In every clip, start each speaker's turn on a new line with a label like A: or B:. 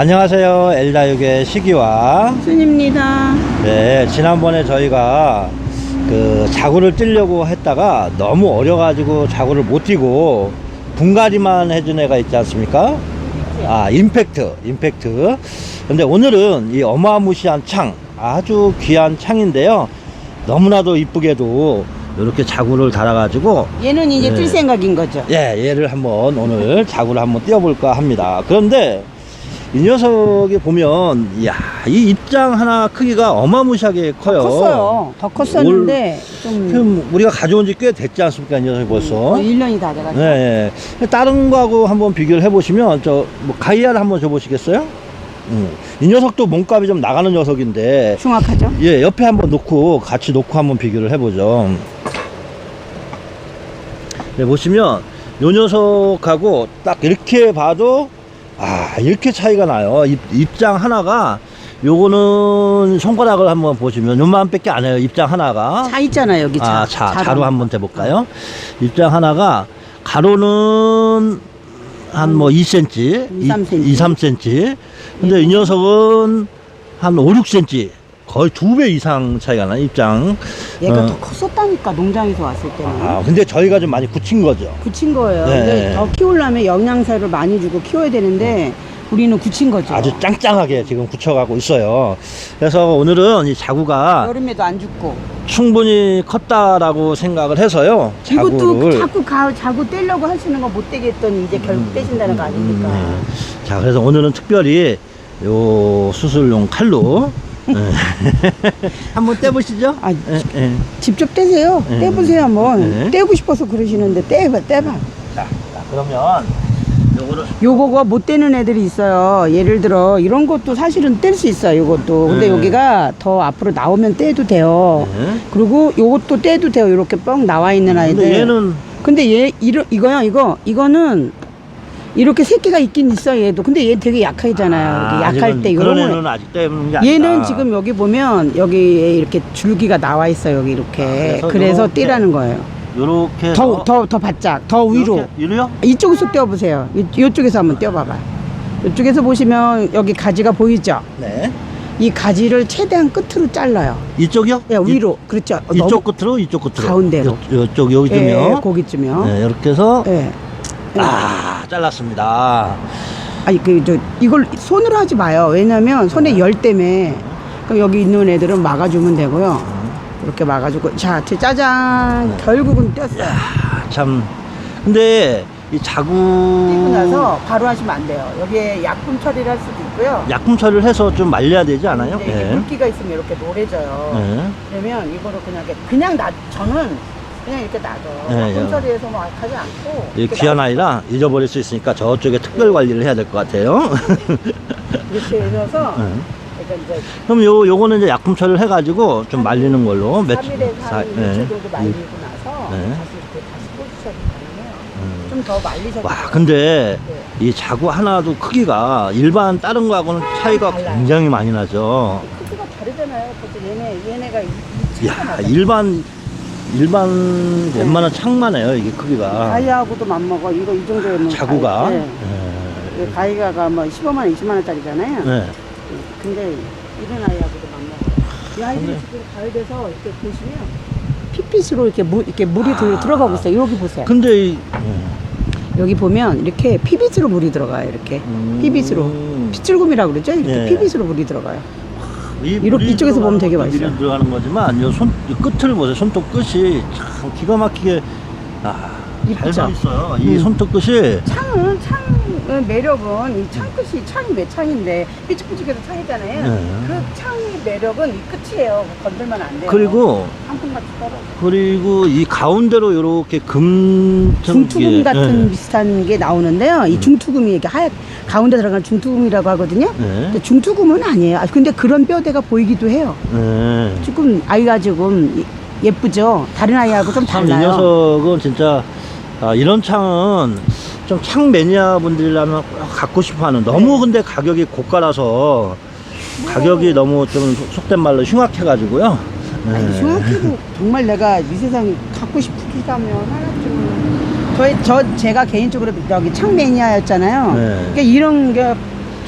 A: 안녕하세요. 엘다육의 시기와
B: 순입니다.
A: 네, 지난번에 저희가 그 자구를 띄려고 했다가 너무 어려가지고 자구를 못 띄고 분갈이만 해준 애가 있지 않습니까? 아, 임팩트, 임팩트. 근데 오늘은 이 어마무시한 창, 아주 귀한 창인데요. 너무나도 이쁘게도 이렇게 자구를 달아가지고
B: 얘는 이제
A: 네.
B: 뜰 생각인 거죠.
A: 예, 얘를 한번 오늘 자구를 한번 띄워볼까 합니다. 그런데 이 녀석이 보면, 이야, 이 입장 하나 크기가 어마무시하게 커요.
B: 컸어요. 더 컸었는데 좀
A: 지금 우리가 가져온 지 꽤 됐지 않습니까, 이 녀석이 벌써.
B: 거의 1년이 다 돼가지고.
A: 네, 예. 다른 거하고 한번 비교를 해보시면, 저, 뭐, 가이아를 한번 줘보시겠어요? 음. 이 녀석도 몸값이 좀 나가는 녀석인데,
B: 흉악하죠?
A: 예, 옆에 한번 놓고 같이 놓고 한번 비교를 해보죠. 네, 보시면 요 녀석하고 딱 이렇게 봐도 아 이렇게 차이가 나요. 입, 입장 하나가 요거는 손가락을 한번 보시면 요만밖에 안 해요. 입장 하나가.
B: 자 있잖아 여기 자.
A: 아, 자,
B: 자로.
A: 자로 한번 대볼까요? 입장 하나가 가로는 한 뭐 2cm,
B: 2, 3cm.
A: 2, 3cm. 근데 이 녀석은 한 5, 6cm. 거의 두 배 이상 차이가 나, 입장.
B: 얘가
A: 어.
B: 더 컸었다니까 농장에서 왔을 때는.
A: 아, 근데 저희가 좀 많이 굳힌 거죠.
B: 굳힌 거예요.
A: 네.
B: 근데 더 키우려면 영양사를 많이 주고 키워야 되는데 우리는 굳힌 거죠.
A: 아주 짱짱하게 지금 굳혀가고 있어요. 그래서 오늘은 이 자구가
B: 여름에도 안 죽고.
A: 충분히 컸다라고 생각을 해서요.
B: 이것도
A: 자구를.
B: 자꾸 가, 자꾸 떼려고 하시는 거 못 떼게 했더니 이제 결국 떼신다는 거 아닙니까?
A: 음, 네. 자, 그래서 오늘은 특별히 요 수술용 칼로 네. 한번 떼보시죠.
B: 아,
A: 예, 예.
B: 직접 떼세요.
A: 네.
B: 떼보세요 한번.
A: 네.
B: 떼고 싶어서 그러시는데 떼봐, 떼봐.
A: 자, 자, 그러면 요거를
B: 요거가 못 떼는 애들이 있어요. 예를 들어 이런 것도 사실은 뗄 수 있어요. 요것도. 근데
A: 네.
B: 여기가 더 앞으로 나오면 떼도 돼요.
A: 네.
B: 그리고 요것도 떼도 돼요. 이렇게 뻥 나와 있는 아이들.
A: 근데 얘는
B: 근데 얘 이러, 이거요. 이거 이거는 이렇게 새끼가 있긴 있어 얘도. 근데 얘 되게 약하잖아요. 이렇게 약할
A: 아직은
B: 때
A: 그런
B: 이런
A: 애는 아직 게 아니라
B: 얘는 지금 여기 보면 여기에 이렇게 줄기가 나와 있어요. 여기 이렇게.
A: 아, 그래서
B: 그래서
A: 요렇게
B: 떼라는 거예요.
A: 요렇게
B: 더
A: 해서
B: 더더 바짝 더 위로.
A: 요렇게 위로요?
B: 이쪽에서 떼어 보세요. 이, 이쪽에서 한번 떼어 봐봐요. 이쪽에서 보시면 여기 가지가 보이죠?
A: 네.
B: 이 가지를 최대한 끝으로 잘라요.
A: 이쪽이요?
B: 예, 위로. 그렇죠.
A: 이, 이쪽 끝으로 이쪽 끝으로
B: 가운데로.
A: 요, 요쪽
B: 예,
A: 여기쯤요.
B: 거기쯤요.
A: 네, 이렇게 해서
B: 예.
A: 아 잘랐습니다.
B: 아니 그 저 이걸 손으로 하지 마요. 왜냐면 손에 열 때문에 그럼 여기 있는 애들은 막아주면 되고요. 이렇게 막아주고 자, 제 짜잔 결국은 뗐어요.
A: 아, 참 근데 이 자구
B: 떼고 나서 바로 하시면 안 돼요. 여기에 약품 처리를 할 수도 있고요.
A: 약품 처리를 해서 좀 말려야 되지 않아요?
B: 이제 이게 물기가 있으면 이렇게 노래져요.
A: 네.
B: 그러면 이거를 그냥 이렇게 그냥 놔 저는 그냥 이렇게 놔둬.
A: 네,
B: 약품
A: 예.
B: 처리해서 뭐 하지 않고
A: 이
B: 이렇게
A: 귀한. 아이라 잊어버릴 수 있으니까 저쪽에 특별 관리를 해야 될 것 같아요.
B: 이렇게 해서
A: 네.
B: 그러니까 이제
A: 그럼 요 요거는 이제 약품 처리를 해가지고 좀 말리는 걸로
B: 3일에서
A: 사-
B: 한
A: 네.
B: 며칠 정도 말리고 나서
A: 네.
B: 다시 이렇게 다시 꽂으셔도 가능해요.
A: 음.
B: 좀 더 말리셔도
A: 와
B: 돼요.
A: 근데
B: 네.
A: 이 자구 하나도 크기가 일반 다른 거하고는 차이가
B: 달라요.
A: 굉장히 많이 나죠.
B: 크기가 다르잖아요. 그래서 얘네 얘네가 이,
A: 이야
B: 차이가 나잖아요.
A: 일반 일반 웬만한 창만 해요 이게 크기가
B: 가위하고도 맞먹어. 이거 이 정도면
A: 자구가
B: 가위,
A: 네.
B: 네. 이 가위가가 뭐 15만 원, 20만 원짜리잖아요.
A: 네.
B: 근데 이런 아이하고도 맞먹어. 이 아이들이
A: 근데-
B: 지금 가을돼서 이렇게 보시면 핏빛으로 이렇게 물 이렇게 물이 들, 들어가고 있어요. 여기 보세요.
A: 근데 이 음.
B: 여기 보면 이렇게 피빛으로 물이 들어가요. 이렇게
A: 음.
B: 피빛으로 핏줄금이라고 그러죠. 이렇게
A: 네.
B: 피빛으로 물이 들어가요.
A: 이
B: 이렇게 이쪽에서 보면 되게 맛있어요.
A: 들어가는 거지만 요 손, 이 끝을 보세요. 손톱 끝이 참 기가 막히게 아, 잘
B: 이쁘죠?
A: 돼 있어요. 이
B: 음.
A: 손톱 끝이
B: 창은 창의 매력은 이 창끝이 창이 몇 창인데 삐죽삐죽해서 창이잖아요.
A: 네.
B: 그 창의 매력은 이 끝이에요. 건들면 안 돼요.
A: 그리고
B: 한푼같이 떨어져.
A: 그리고 이 가운데로 이렇게 금
B: 중투금 같은
A: 네.
B: 비슷한 게 나오는데요. 이 중투금이 이렇게 하얗 가운데 들어간 중투금이라고 하거든요.
A: 네.
B: 근데 중투금은 아니에요. 아, 근데 그런 뼈대가 보이기도 해요.
A: 네.
B: 조금 아이가 조금 예- 예쁘죠. 다른 아이하고 좀
A: 참이
B: 달라요.
A: 녀석은 진짜 아, 이런 창은 좀 창 매니아 분들이라면 꼭 갖고 싶어 하는 너무
B: 네.
A: 근데 가격이 고가라서 가격이 너무 좀 속된 말로 흉악해가지고요. 네.
B: 아니, 흉악해도 정말 내가 이 세상에 갖고 싶으시다면 하나 좀. 저희 저 제가 개인적으로 여기 창 매니아였잖아요.
A: 네.
B: 그러니까 이런 게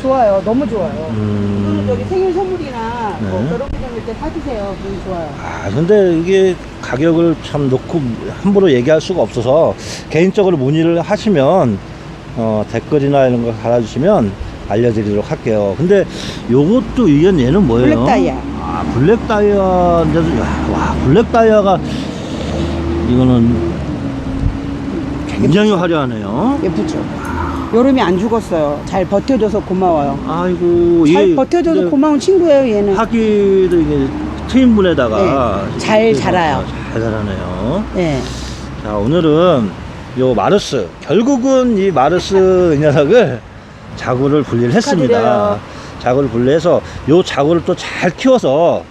B: 좋아요. 너무 좋아요.
A: 음.
B: 이거는 저기 생일 선물이나 뭐
A: 네.
B: 결혼 기념일 때 사주세요. 너무 좋아요.
A: 아, 근데 이게 가격을 참 놓고 함부로 얘기할 수가 없어서 개인적으로 문의를 하시면 어, 댓글이나 이런 거 달아주시면 알려드리도록 할게요. 근데 요것도 이게 얘는 뭐예요?
B: 블랙 다이아.
A: 아, 블랙 다이아인데도, 야, 와, 블랙 다이아가 이거는 굉장히 화려하네요.
B: 예쁘죠? 여름이 안 죽었어요. 잘 버텨줘서 고마워요.
A: 아이고,
B: 잘 버텨줘서 고마운 친구예요, 얘는.
A: 하기도 이게 트윈분에다가
B: 네, 잘 자라요.
A: 잘 자라네요.
B: 네.
A: 자 오늘은 요 마르스 결국은 이 마르스 이 녀석을 자구를 분리를 했습니다
B: 축하드려요.
A: 자구를 분리해서 요 자구를 또 잘 키워서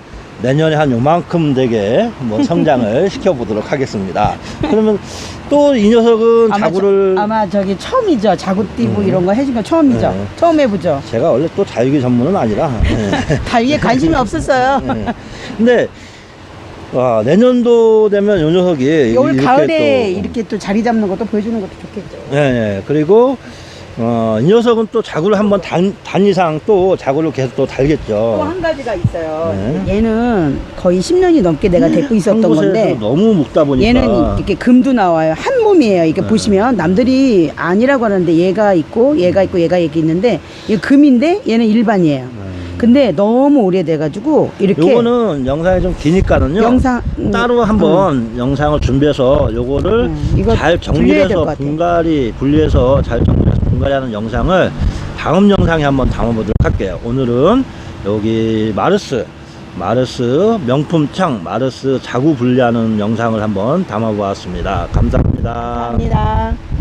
A: 내년에 한 요만큼 되게 뭐 성장을 시켜보도록 하겠습니다 그러면 또 이 녀석은
B: 아마,
A: 자구를
B: 저, 아마 저기 처음이죠. 자구띠부
A: 음.
B: 이런 거 해준 거 처음이죠.
A: 네.
B: 처음 해보죠.
A: 제가 원래 또 자유기 전문은 아니라 네.
B: 달기에 관심이 없었어요.
A: 네. 근데 와, 내년도 되면 요 녀석이
B: 올
A: 이렇게
B: 가을에
A: 또
B: 이렇게 또 자리 잡는 것도 보여주는 것도 좋겠죠.
A: 네, 네. 그리고 어, 이 녀석은 또 자구를 한번 단, 단 이상 또 자구를 계속 또 달겠죠.
B: 또한 가지가 있어요.
A: 네.
B: 얘는 거의 10년이 넘게 내가 데리고 있었던
A: 곳에서
B: 건데
A: 너무 묵다 보니까
B: 얘는 이렇게 금도 나와요. 한 몸이에요. 이게
A: 네.
B: 보시면 남들이 아니라고 하는데 얘가 있고 얘가 있고 얘가 이렇게 있는데 얘 금인데 얘는 일반이에요.
A: 네.
B: 근데 너무 오래돼가지고 이렇게
A: 요거는 영상이 좀 기니까는요.
B: 영상 음,
A: 따로 한번 영상을 준비해서 요거를
B: 음, 이거
A: 잘
B: 분리해야 될것
A: 정리해서
B: 같아.
A: 분갈이 분리해서 잘 정리해서 분갈이하는 영상을 다음 영상에 한번 담아보도록 할게요. 오늘은 여기 마르스 마르스 명품 창 마르스 자구 분리하는 영상을 한번 담아보았습니다. 감사합니다.
B: 감사합니다.